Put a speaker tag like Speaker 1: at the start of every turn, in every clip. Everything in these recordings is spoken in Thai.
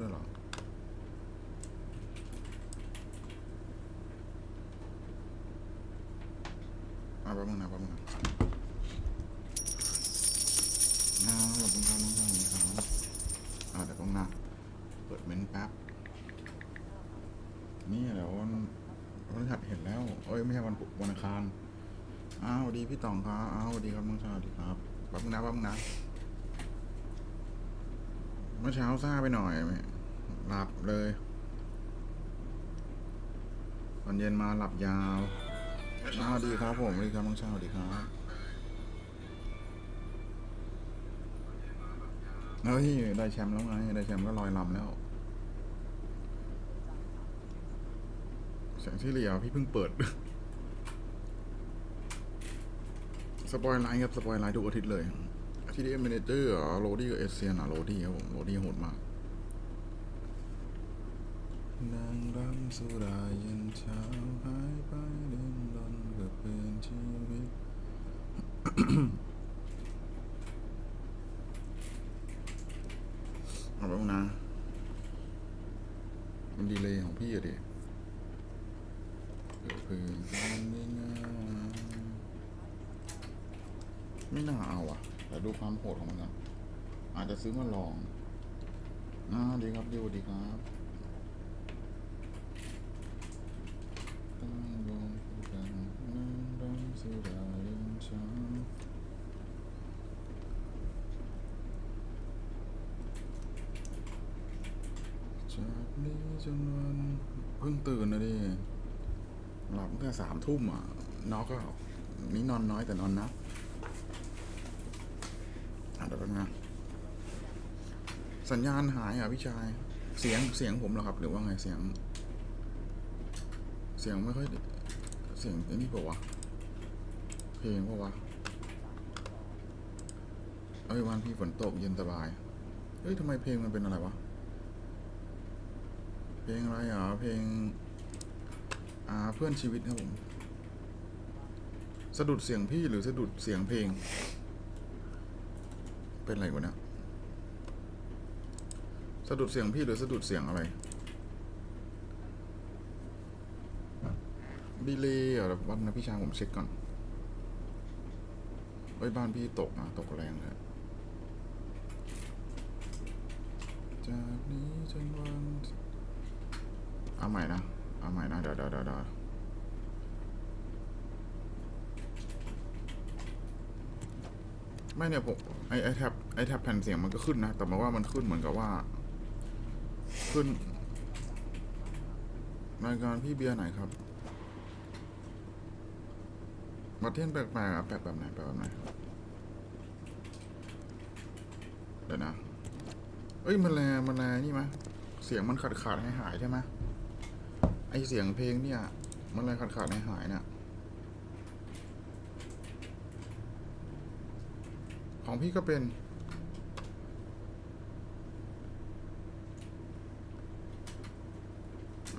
Speaker 1: ด้วยหรออะแป๊บนึงนะแป๊บนึงนะน้าขอบคุณครับน้องชายครับอ่าเดี๋ยวต้องนะเปิดเมนแป๊บ นี่เดี๋ยววันวันหัดเห็นแล้ว เอ้ยไม่ใช่วันพุธวันอังคารอ้าวสวัสดีพี่ต๋องครับอ้าวสวัสดีครับน้องชายสวัสดีครับแป๊บนึงนะแป๊บนึงนะ มื่อเช้าซ่าไปหน่อยหลับเลยตอนเย็นมาหลับยาวสวัสดีครับผมวัสดีครับน้องชาดีครับเฮ้ยได้แชมป์แล้วไงได้แชมป์ก็ลอยลำแล้วแสงที่เหลียวพี่เพิ่งเปิด สปอยไลน์ครับสปอยไลน์ทุกอาทิตย์เลย ที่ดีเอ็มเมนเจอร์โรดี้กับเอเซียนอะโรดี้ครับผมโรดี้โหดมากนางรำสุดาเย็นเช้าหายไปเดินดอนกับเป็นชีวิตเอาไปบ้างนะมันดีเลยของพี่อะดิเกิดเพื่อนกันได้ง่ายไม่น่าเอาอะ แต่ดูความโหดของมันนะอาจจะซื้อมาลองอ่าดีครับดีดีครับตั้งวงกันนั่งดำสุดาเย็นช้าจากนี้จนวันเพิ่งตื่นนะดิหลับตั้งแต่สามทุ่มอะน็อกก็นี่นอนน้อยแต่นอนนักอะ เดี๋ยวแป๊บนะสัญญาณหายอะพี่ชาย เสียงเสียงผมเหรอครับ หรือว่าไงเสียง เสียงไม่ค่อยเสียงไอ้นี่เปล่าวะเพลงเปล่าวะเอ้ยวันพี่ฝนตกเย็นสบายเฮ้ยทำไมเพลงมันเป็นอะไรวะ เพลงอะไรอะเพลง อ่าเพื่อนชีวิตครับผม สะดุดเสียงพี่หรือสะดุดเสียงเพลง เป็นอะไรวะเนี่ยสะดุดเสียงพี่หรือสะดุดเสียงอะไรดีเลยอะวันนะพี่ชายผมเช็คก่อนเฮ้ยบ้านพี่ตกนะตกแรงเลยจากนี้จนวันเอาใหม่นะเอาใหม่นะเดี๋ยวเดี๋ยวเดี๋ยวเดี๋ยว ไม่เนี่ยผมไอไอแท็บไอแท็บแผ่นเสียงมันก็ขึ้นนะ แต่มาว่ามันขึ้นเหมือนกับว่า ขึ้นรายการพี่เบียร์ไหนครับมาเทียนแปลกๆอะแปลกแบบไหนแปลกแบบไหนเดี๋ยวนะ เอ้ยมันแลมันแลนี่มะเสียงมันขาดขาดหายหายใช่ไหมไอเสียงเพลงเนี่ย มันอะไรขาดขาดหายหายเนี่ย ของพี่ก็เป็น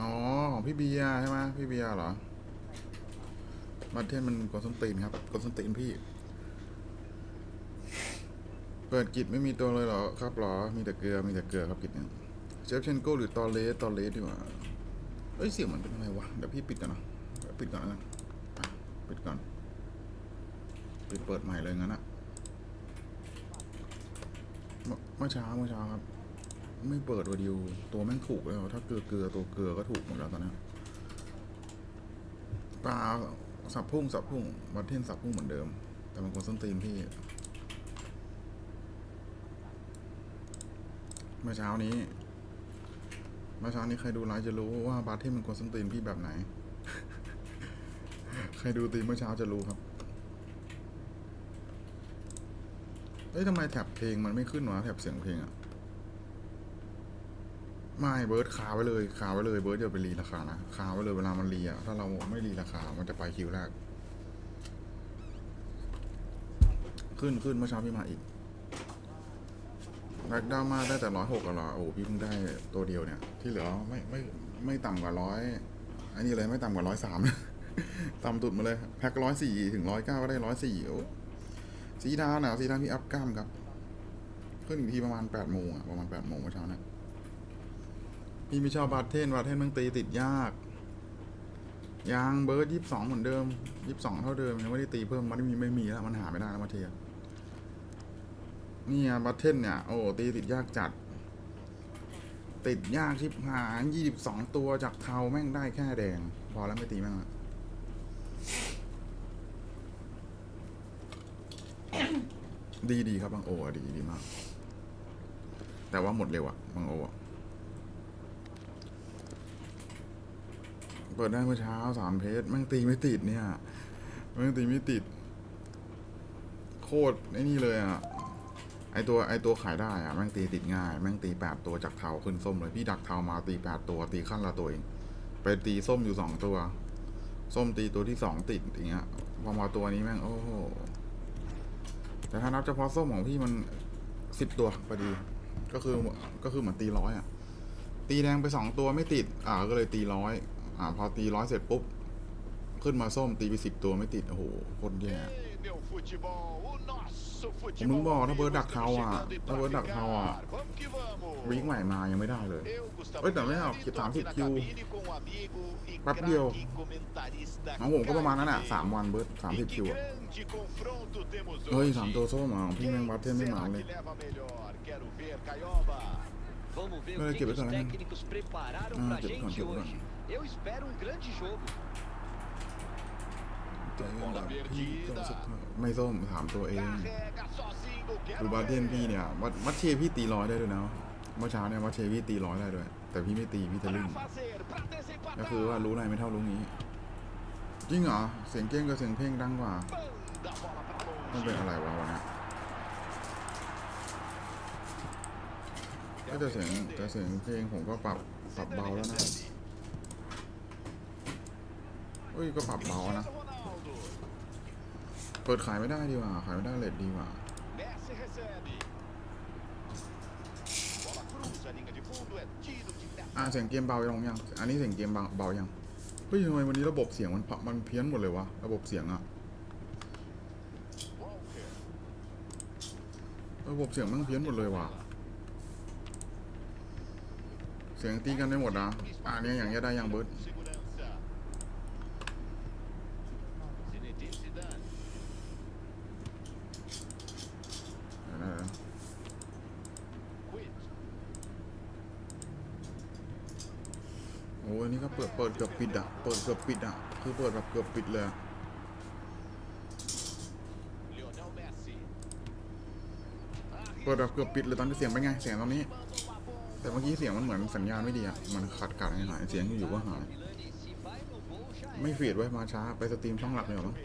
Speaker 1: อ๋อ ของพี่เบียใช่ไหมพี่เบียเหรอ มาเทนมันกดส้นตีนครับกดส้นตีนพี่ เปิดกิจไม่มีตัวเลยเหรอครับเหรอ มีแต่เกลือ มีแต่เกลือครับกิจเนี่ยเชฟเชนโก้หรือตอเลสตอเลสดีกว่าเอ้ยเสียงมันเป็นอะไรวะ เดี๋ยวพี่ปิดก่อนนะเดี๋ยวปิดก่อนนะปิดก่อนปิดเปิดใหม่เลยงั้นอะ เมื่อเช้าเมื่อเช้าครับ ไม่เปิดวดิวตัวแม่งถูกแล้ว ถ้าเกลือเกลือตัวเกลือก็ถูกหมดแล้วตอนนี้ปลาสับพุ่งสับพุ่งวัดเทนสับพุ่งเหมือนเดิม แต่มันคนส้นตีนพี่ เมื่อเช้านี้ เมื่อเช้านี้ใครดูไลฟ์จะรู้ว่าบาร์เทนมันกวนส้นตีนพี่แบบไหน ใครดูตีเมื่อเช้าจะรู้ครับ เอ้ยทำไมแท็บเพลงมันไม่ขึ้นวะแท็บเสียงเพลงอะไม่เบิร์ดคาไว้เลยคาไว้เลยเบิร์ดอย่าไปรีราคานะคาไว้เลยเวลามันรีอะถ้าเราไม่รีราคา มันจะไปคิวแรก ขึ้นขึ้นเมื่อเช้าพี่มาอีกแบ็กดาวมาได้แต่ร้อยหกเหรอโอ้พี่เพิ่งได้ตัวเดียวเนี่ย ที่เหลือไม่ไม่ไม่ต่ำกว่าร้อยอันนี้เลยไม่ต่ำกว่าร้อยสามต่ำตุดมาเลย แพ็คร้อยสี่ถึงร้อยเก้าก็ได้ร้อยสี่โอ้ สีดาหนาวสีดาพี่อัพกล้ามครับ ขึ้นอีกทีประมาณแปดโมงอะประมาณแปดโมงเมื่อเช้านะพี่ไม่ชอบบาดเทนบาดเทนมันตีติดยากยางเบิร์ดยี่สิบสองเหมือนเดิมยี่สิบสองเท่าเดิมยังไม่ได้ตีเพิ่มมันไม่มีไม่มีแล้วมันหาไม่ได้แล้วมาเทียนี่อะบัตเทนเนี่ยโอ้ตีติดยากจัด ติดยากชิบหายยี่สิบสองตัวจากเทาแม่งได้แค่แดง พอแล้วไม่ตีแม่งละ ดีดีครับบางโออะดีดีมาก แต่ว่าหมดเร็วอะบางโออะเปิดได้เมื่อเช้าสามเพจแม่งตีไม่ติดเนี่ยแม่งตีไม่ติด โคตรไอ้นี่เลยอะไอตัวไอตัวขายได้อะแม่งตีติดง่าย แม่งตีแปดตัวจากเทาขึ้นส้มเลยพี่ดักเทามาตีแปดตัวตีขั้นละตัวเองไปตีส้มอยู่สองตัว ส้มตีตัวที่สองติดอย่างเงี้ยพอมาตัวนี้แม่งโอ้โห แต่ถ้านับเฉพาะส้มของพี่มันสิบตัวพอดี ก็คือก็คือเหมือนตีร้อยอะ ตีแดงไปสองตัวไม่ติด อ่าก็เลยตีร้อยอ่า พอตีร้อยเสร็จปุ๊บ ขึ้นมาส้มตีไปสิบตัวไม่ติด โอ้โหโคตรแย่ ผมมึงบอกถ้าเบิร์ดดักเทาอะถ้าเบิร์ดดักเทาอะวิ่งใหม่มายังไม่ได้เลย
Speaker 2: เอ้
Speaker 1: ยแต่
Speaker 2: ไม่เอาคิ
Speaker 1: ดสา
Speaker 2: มสิบคิว
Speaker 1: แป๊บเดียวของผมก็ประมาณนั้นอะสามวันเบิร์ดสามสิบคิวอะเฮ้ยสามตัวโซ่มาพี่แมงวัดเทนไม่มาเลย
Speaker 2: ไม่ได้เก็
Speaker 3: บไว้ก่
Speaker 1: อ
Speaker 3: นแล้
Speaker 1: วกัน
Speaker 3: เก็
Speaker 1: บ
Speaker 3: ไว้ก่
Speaker 1: อนเก็บก่อน
Speaker 3: hoje. Eu espero um grande jogo.
Speaker 2: Bola perdida.
Speaker 1: ไม่ส้มถามตัวเองดูบาเทนพี่เนี่ยวัดวัดเชพี่ตีร้อยได้ด้วยนะเมื่อเช้าเนี่ยวัดเชพี่ตีร้อยได้ด้วย แต่พี่ไม่ตีพี่ทะลึ่งก็คือว่ารู้อะไรไม่เท่ารู้งี้ จริงเหรอเสียงเก้งกับเสียงเพลงดังกว่า
Speaker 2: Manda a bola pra
Speaker 1: ต้องเป็นอะไรวะวันนี้ก็จะเสียงแต่เสียงเพลงผมก็ปรับปรับเบาแล้วนะเฮ้ยก็ปรับเบานะ เปิดขายไม่ได้ดีกว่า ขายไม่ได้เลทดีกว่า
Speaker 2: Messi recebe. Bola cruza a linha de fundo, é tiro de meta.
Speaker 1: อ่าเสียงเกมเบาลงยัง อันนี้เสียงเกมเบาเบายัง เฮ้ยทำไมวันนี้ระบบเสียงมันพับมันเพี้ยนหมดเลยวะ ระบบเสียงอะ
Speaker 2: Walker.
Speaker 1: ระบบเสียงมันเพี้ยนหมดเลยว่ะ เสียงตีกันได้หมดนะอ่าเนี่ยอย่างเงี้ยได้ยังเบิร์ด
Speaker 2: Segurança. Zinedine Zidane.
Speaker 1: เดี๋ยวนะเดี๋ยวนะ
Speaker 2: Quid.
Speaker 1: โอ้ยอันนี้ก็เปิดเปิดเกือบปิดอะเปิดเกือบปิดอะคือเปิดแบบเกือบปิดเลยเปิดแบบเกือบปิดเลยตอนที่เสียงเป็นไง เสียงตอนนี้ แต่เมื่อกี้เสียงมันเหมือนสัญญาณไม่ดีอะมันขัดขัดหายเสียงอยู่ก็หาย ไม่
Speaker 3: เฟี
Speaker 1: ดไว้มาช้า ไปสตรีมช่องหลักเลยหรอมั้ง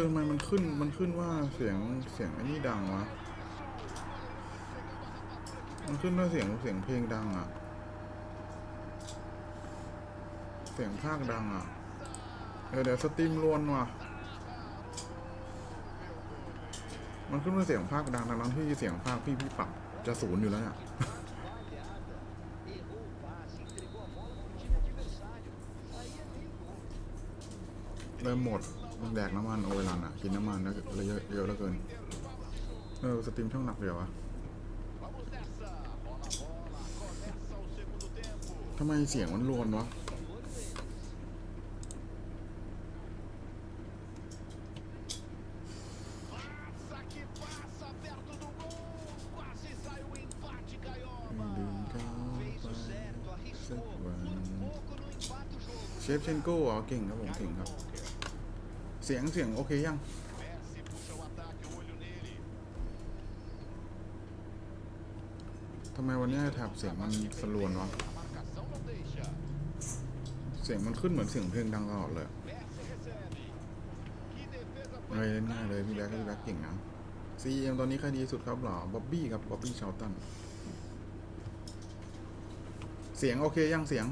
Speaker 1: ออทำไมมันขึ้นมันขึ้นว่าเสียงเสียงไอ้นี่ดังวะ มันขึ้นว่าเสียงเสียงเพลงดังอะ เสียงภาคดังอะ เดี๋ยวเดี๋ยวสตรีมรวนว่ะ มันขึ้นว่าเสียงภาคดังทั้งที่เสียงภาคพี่พี่ปรับจะศูนย์อยู่แล้วเนี่ยเริ่มหมดมัน แดกน้ำมันโอเวลันอะกินน้ำมันแล้วเลยเยอะเยอะเหลือเกิน เออสตรีมช่องหนักเดียวอะ
Speaker 2: Vamos nessa. Rola a bola. Começa o segundo tempo.
Speaker 1: ทำไมเสียงมันรวนวะ
Speaker 2: Passa que passa perto do gol. Quase saiu o empate,
Speaker 1: ไม่
Speaker 2: Caioba.
Speaker 1: ลืมเขา
Speaker 3: Fez
Speaker 1: ไป
Speaker 3: o certo,
Speaker 1: สัก
Speaker 3: arriscou.
Speaker 1: วัน
Speaker 3: Por pouco não empata o jogo.
Speaker 1: เชฟเชนโก้เหรอเก่งครับผมเก่งครับเสียงเสียง โอเคยัง ทำไมวันนี้แท็บเสียงมันสลวนวะ เสียงมันขึ้นเหมือนเสียงเพลงดังตลอดเลยเฮ้ยเล่นง่ายเลยพี่แบ๊กพี่แบ๊กเก่งนะ CM ตอนนี้ใครดีสุดครับหรอบ๊อบบี้ครับบ๊อบบี้ชาวตัน เสียงโอเคยังเสียง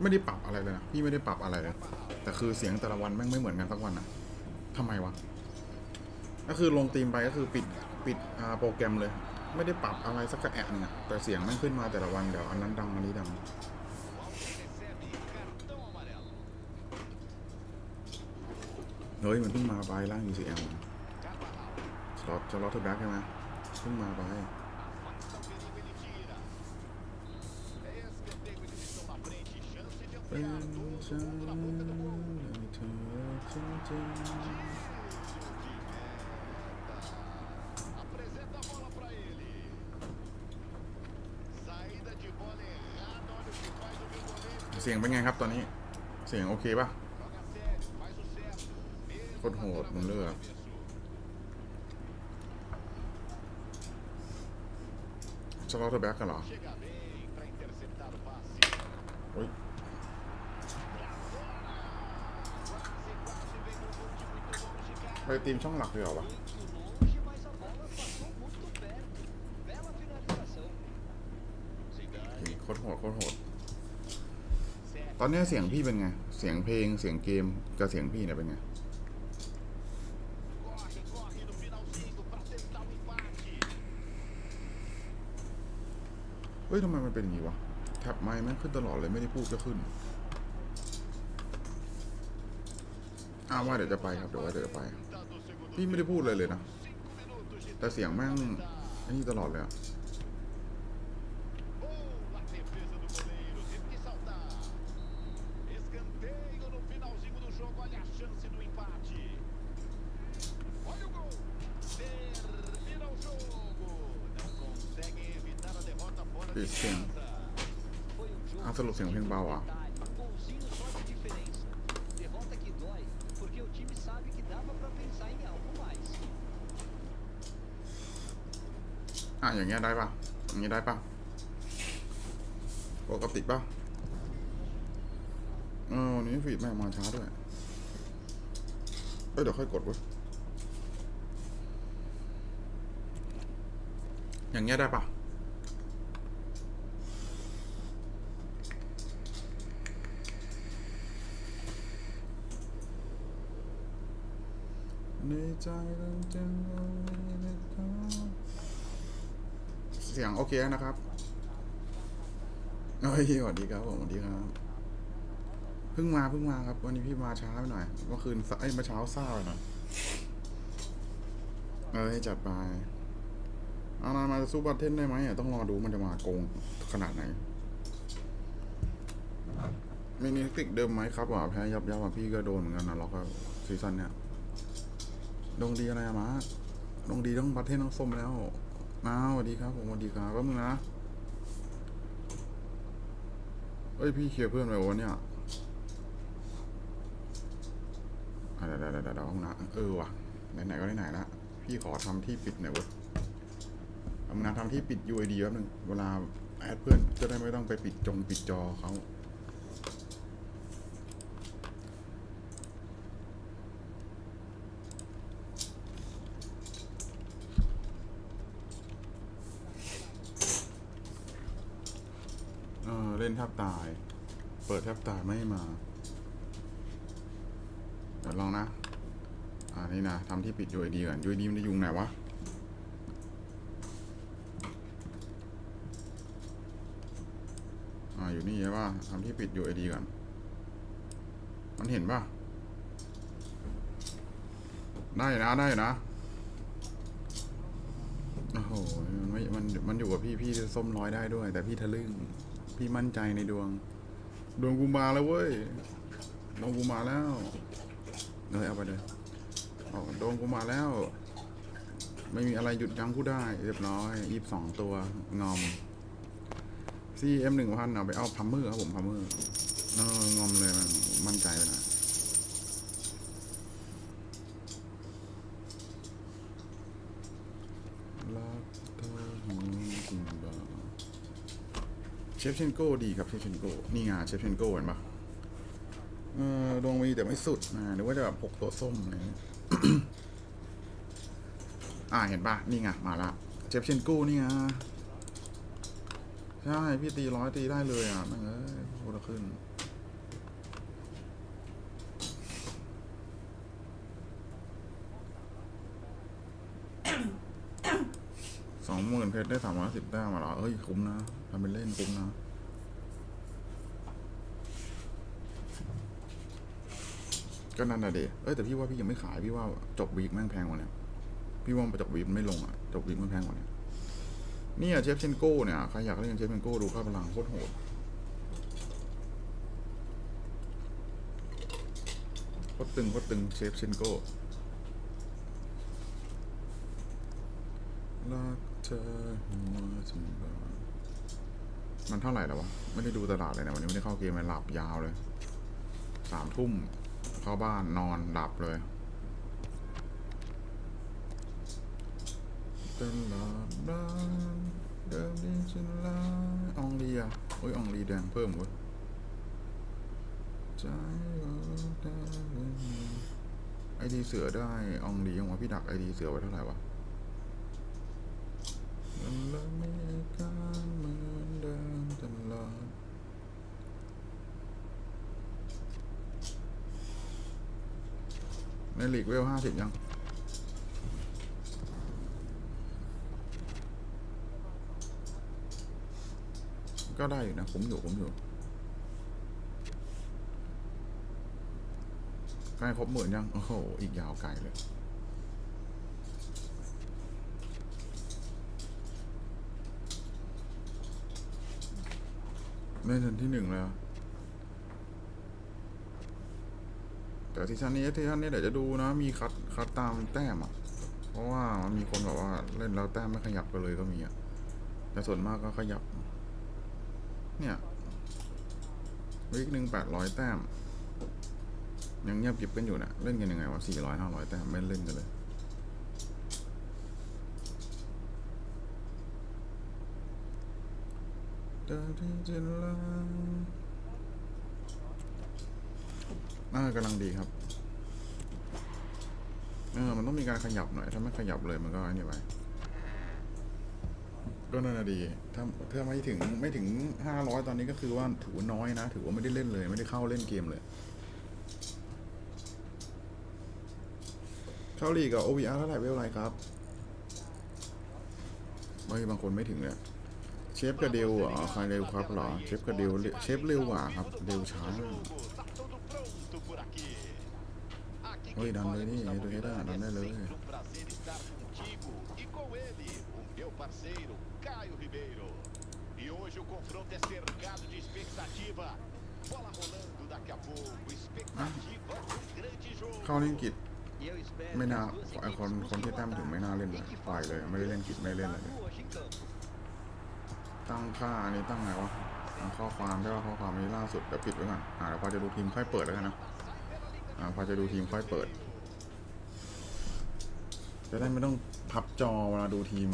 Speaker 1: ไม่ได้ปรับอะไรเลยนะ พี่ไม่ได้ปรับอะไรเลย แต่คือเสียงแต่ละวันแม่งไม่เหมือนกันสักวันอะทำไมวะ ก็คือลงธีมไปก็คือปิดปิดโปรแกรมเลย ไม่ได้ปรับอะไรสักกระแอะหนึงอะแต่เสียงแม่งขึ้นมาแต่ละวันเดี๋ยวอันนั้นดังอันนี้ดังเฮ้ยมันเพิ่งมาไปล่าง UCM
Speaker 2: Carvajal.
Speaker 1: สล็อตสล็อตเทอร์แบ็กใช่ไหมเพิ่งมาไป เสียงเป็นไงครับตอนนี้ เสียงโอเคป่ะโคตรโหดมึงเลือก
Speaker 2: จะ
Speaker 1: รอเธอแบ็กกันเหรอ
Speaker 2: longe, cara.
Speaker 1: ไปทีมช่องหลักเลยเหรอวะโคตรโหดโคตรโหด ตอนนี้เสียงพี่เป็นไง เสียงเพลงเสียงเกมกับเสียงพี่เนี่ยเป็นไงเฮ้ยทำไมมันเป็นอย่างนี้วะแท็บไมค์แม่งขึ้นตลอดเลยไม่ได้พูดก็ขึ้น อ้าวว่าเดี๋ยวจะไปครับเดี๋ยวว่าเดี๋ยวจะไป พี่ไม่ได้พูดเลยเลยนะ แต่เสียงแม่งไอ้นี่ตลอดเลยอะ อะอย่างเงี้ยได้ปะอย่างเงี้ยได้ปะปกติปะเออวันนี้ฟีดแม่งมาช้าด้วยเอ้ยเดี๋ยวค่อยกดเว้ยอย่างเงี้ยได้ปะในใจเราจะ เสียงโอเคนะครับเฮ้ยสวัสดีครับผมสวัสดีครับเพิ่งมาเพิ่งมาครับ วันนี้พี่มาช้าไปหน่อยเมื่อคืนสเอ้ยเมื่อเช้าซ่าไปหน่อยเอ้ยจัดไปอานามาจะสู้บัตเทนได้ไหมต้องรอดูมันจะมาโกงขนาดไหนมินิติกเดิมไหมครับว่าแพ้ยับยับอะพี่ก็โดนเหมือนกันนะล็อกซีซั่นเนี้ยดวงดีอะไรมาดวงดีต้องบัตเทนต้องส้มแล้ว อ้าวสวัสดีครับผมสวัสดีครับแป๊บนึงนะเอ้ยพี่เคลียร์เพื่อนไปวันเนี้ยอะเดี๋ยเดี๋ยวเดี๋ยวเดี๋ยวห้องนะเออว่ะไหนๆก็ไหนๆละพี่ขอทำที่ปิดหน่อยเว้ยทำงานทำที่ปิด UID แป๊บนึงเวลาแอดเพื่อนจะได้ไม่ต้องไปปิดจงปิดจอเขาเออเล่นแท บตาย เปิดแทบตายไม่มา เดี๋ยวลองนะ อ่านี่นะทำที่ปิด UID ก่อน UID มันจะยุงไหนวะอ่าอยู่นี่ใช่ป่ะทำที่ปิด UID ก่อน มันเห็นป่ะ ได้นะได้นะโอ้โห มันไม่มัน มันอยู่กับพี่ พี่ส้มร้อยได้ด้วย แต่พี่ทะลึ่ง พี่มั่นใจในดวง ดวงกูมาแล้วเว้ย ดวงกูมาแล้วเลยเอาไปเลยออกดวงกูมาแล้ว ไม่มีอะไรหยุดยั้งกูได้ เรียบร้อยยี่สิบสองตัวงอมซีเอ็มหนึ่งพันเอาไปเอาพัมเมอร์ครับผมพัมเมอร์เอองอมเลยมันมั่นใจไปนะ ชฟเชนโก้ดีครับเชฟเชนโก้นี่ไงเชฟเชนโก้เห็นปะเออดวงมีแต่ไม่สุดนะหรือว่าจะแบบหกตัวส้มอะไรเงี้ยอ่าเห็นปะนี่ไงมาละเชฟเชนกูนี่ไงใช่ พี่ตีร้อยตีได้เลยอะแม่งเอ้ยโคตรขึ้น สองหมื่นเพชรได้สามร้อยสิบแต้มมาแล้วเอ้ย คุ้มนะทำเป็นเล่นคุ้มนะก็นั่นน่ะเดเอ้ยแต่พี่ว่าพี่ยังไม่ขายพี่ว่าจบวีคแม่งแพงกว่าเนี่ยพี่ว่าจบวีคมันไม่ลงอะจบวีคมันแพงกว่าเนี่ยนี่อะเชฟเชนโก้เนี่ยใครอยากเล่นเชฟเชนโก้ดูค่าพลังโคตรโหดโคตรตึงโคตรตึงเชฟเชนโก้รัก เธอหัวถึงบ้ามันเท่าไหร่แล้ววะ ไม่ได้ดูตลาดเลยนะวันนี้ไม่ได้เข้าเกมเลยหลับยาวเลยสามทุ่มเข้าบ้านนอนหลับเลยตลอดบ้านเดิมนี้ฉันลาอองลีอะโอ้ยอองลีแดงเพิ่มเว้ยใจเราได้ไอดีเสือได้อองลียังวะพี่ดักไอดีเสือไว้เท่าไหร่วะ มันเริ่มมีอาการเหมือนเดิมตลอดในลีกเวลห้าสิบยังก็ได้อยู่นะคุ้มอยู่คุ้มอยู่ใกล้ครบหมื่นยัง โอ้โห อีกยาวไกลเลย ในเดือนที่หนึ่งแล้ว แต่ซีซั่นนี้ซีซั่นนี้เดี๋ยวจะดูนะ มีคัดคัดตามแต้มอะ เพราะว่ามันมีคนแบบว่าเล่นแล้วแต้มไม่ขยับกันเลยก็มีอะแต่ส่วนมากก็ขยับ เนี่ยวีคหนึ่งแปดร้อยแต้ม ยังเงียบกริบกันอยู่นะเล่นกันยังไงวะสี่ร้อยห้าร้อยแต้มไม่เล่นกันเลย น่าน่ากำลังดีครับ เออ มันต้องมีการขยับหน่อย ถ้าไม่ขยับเลยมันก็ไอ้นี่ไป ก็น่าดี ถ้าถ้าไม่ถึงไม่ถึงห้าร้อยตอนนี้ก็คือว่าถือว่าน้อยนะ ถือว่าไม่ได้เล่นเลย ไม่ได้เข้าเล่นเกมเลย เข้าลีกับ OVR เท่าไหร่เวลอะไรครับ ไม่บางคนไม่ถึงเลย ชฟกระเดียวเหรอใครเร็วครับเหรอเชฟกระเดียวเชฟเร็วกว่าครับเร็วช้า
Speaker 2: เฮ้ยดันเลยนี่ดูให้ได้ดันได้เลย
Speaker 1: เข้าเล่นกิจไม่น่าไอคนคนที่แต้มถึงไม่น่าเล่นเลยปล่อยเลยไม่ได้เล่นกิจไม่เล่นเลย ตั้งค่าอันนี้ตั้งไงวะตั้งข้อความได้ว่าข้อความนี้ล่าสุดเดี๋ยวปิดไว้ก่อนอ่าเดี๋ยวพอจะดูทีมค่อยเปิดแล้วกันนะอ่าพอจะดูทีมค่อยเปิดจะได้ไม่ต้องพับจอเวลาดูทีม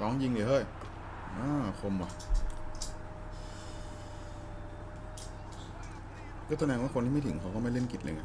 Speaker 1: ร้องยิงเดี๋ยวเฮ้ยอ่าคมว่ะก็แสดงว่าคนที่ไม่ถึงเขาก็ไม่เล่นกิจเลยไง